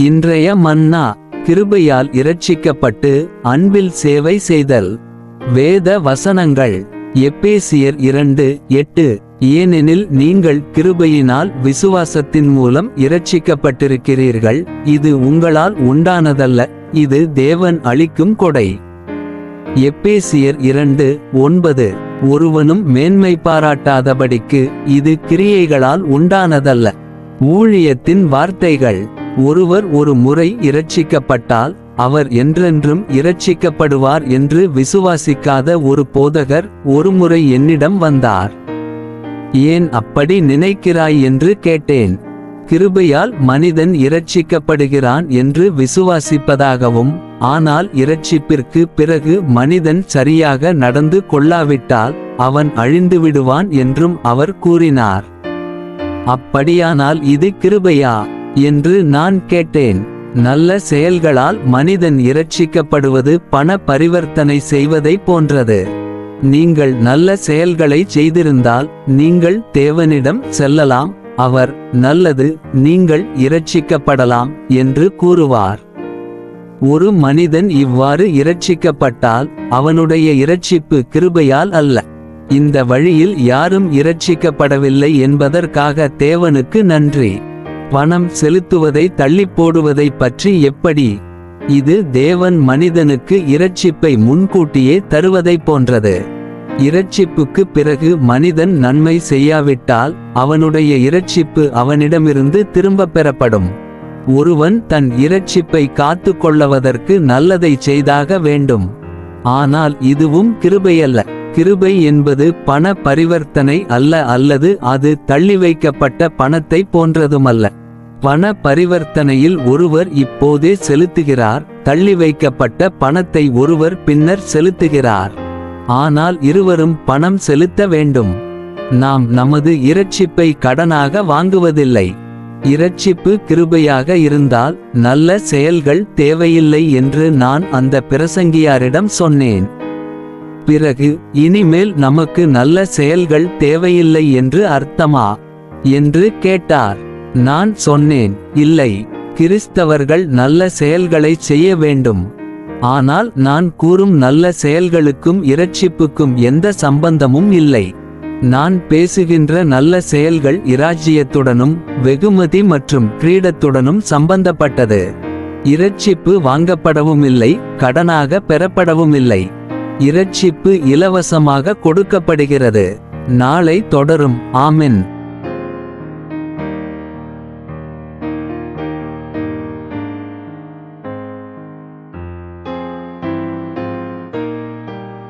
இன்றைய மன்னா கிருபையால் இரட்சிக்கப்பட்டு அன்பில் சேவை செய்தல். வேத வசனங்கள். எப்பேசியர் இரண்டு எட்டு. ஏனெனில் நீங்கள் கிருபையினால் விசுவாசத்தின் மூலம் இரட்சிக்கப்பட்டிருக்கிறீர்கள். இது உங்களால் உண்டானதல்ல. இது தேவன் அளிக்கும் கொடை. எப்பேசியர் இரண்டு ஒன்பது. ஒருவனும் மேன்மை பாராட்டாதபடிக்கு இது கிரியைகளால் உண்டானதல்ல. ஊழியத்தின் வார்த்தைகள். ஒருவர் ஒரு முறை இரட்சிக்கப்பட்டால் அவர் என்றென்றும் இரட்சிக்கப்படுவார் என்று விசுவாசிக்காத ஒரு போதகர் ஒருமுறை என்னிடம் வந்தார். ஏன் அப்படி நினைக்கிறாய் என்று கேட்டேன். கிருபையால் மனிதன் இரட்சிக்கப்படுகிறான் என்று விசுவாசிப்பதாகவும் ஆனால் இரட்சிப்பிற்கு பிறகு மனிதன் சரியாக நடந்து கொள்ளாவிட்டால் அவன் அழிந்து விடுவான் என்றும் அவர் கூறினார். அப்படியானால் இது கிருபையா? என்று நான் கேட்டேன். நல்ல செயல்களால் மனிதன் இரட்சிக்கப்படுவது பண பரிவர்த்தனை செய்வதை போன்றது. நீங்கள் நல்ல செயல்களை செய்திருந்தால் நீங்கள் தேவனிடம் செல்லலாம். அவர் நல்லது நீங்கள் இரட்சிக்கப்படலாம் என்று கூறுவார். ஒரு மனிதன் இவ்வாறு இரட்சிக்கப்பட்டால் அவனுடைய இரட்சிப்பு கிருபையால் அல்ல. இந்த வழியில் யாரும் இரட்சிக்கப்படவில்லை என்பதற்காக தேவனுக்கு நன்றி. பணம் செலுத்துவதை தள்ளிப் போடுவதை பற்றி எப்படி? இது தேவன் மனிதனுக்கு இரட்சிப்பை முன்கூட்டியே தருவதைப் போன்றது. இரட்சிப்புக்கு பிறகு மனிதன் நன்மை செய்யாவிட்டால் அவனுடைய இரட்சிப்பு அவனிடமிருந்து திரும்பப் பெறப்படும். ஒருவன் தன் இரட்சிப்பை காத்து கொள்ளவதற்கு நல்லதை செய்தாக வேண்டும். ஆனால் இதுவும் கிருபையல்ல. கிருபை என்பது பண பரிவர்த்தனை அல்ல அல்லது அது தள்ளி வைக்கப்பட்ட பணத்தை போன்றதுமல்ல. பண பரிவர்த்தனையில் ஒருவர் இப்போதே செலுத்துகிறார் தள்ளி வைக்கப்பட்ட பணத்தை ஒருவர் பின்னர் செலுத்துகிறார். ஆனால் இருவரும் பணம் செலுத்த வேண்டும். நாம் நமது இரட்சிப்பை கடனாக வாங்குவதில்லை. இரட்சிப்பு கிருபையாக இருந்தால் நல்ல செயல்கள் தேவையில்லை என்று நான் அந்த பிரசங்கியாரிடம் சொன்னேன். பிறகு இனிமேல் நமக்கு நல்ல செயல்கள் தேவையில்லை என்று அர்த்தமா? என்று கேட்டார். நான் சொன்னேன் இல்லை கிறிஸ்தவர்கள் நல்ல செயல்களை செய்ய வேண்டும். ஆனால் நான் கூறும் நல்ல செயல்களுக்கும் இரட்சிப்புக்கும் எந்த சம்பந்தமும் இல்லை. நான் பேசுகின்ற நல்ல செயல்கள் இராஜ்யத்துடனும் வெகுமதி மற்றும் கிரீடத்துடனும் சம்பந்தப்பட்டது. இரட்சிப்பு வாங்கப்படவும் இல்லை கடனாக பெறப்படவும் இல்லை இரட்சிப்பு இலவசமாக கொடுக்கப்படுகிறது. நாளை தொடரும். ஆமின்.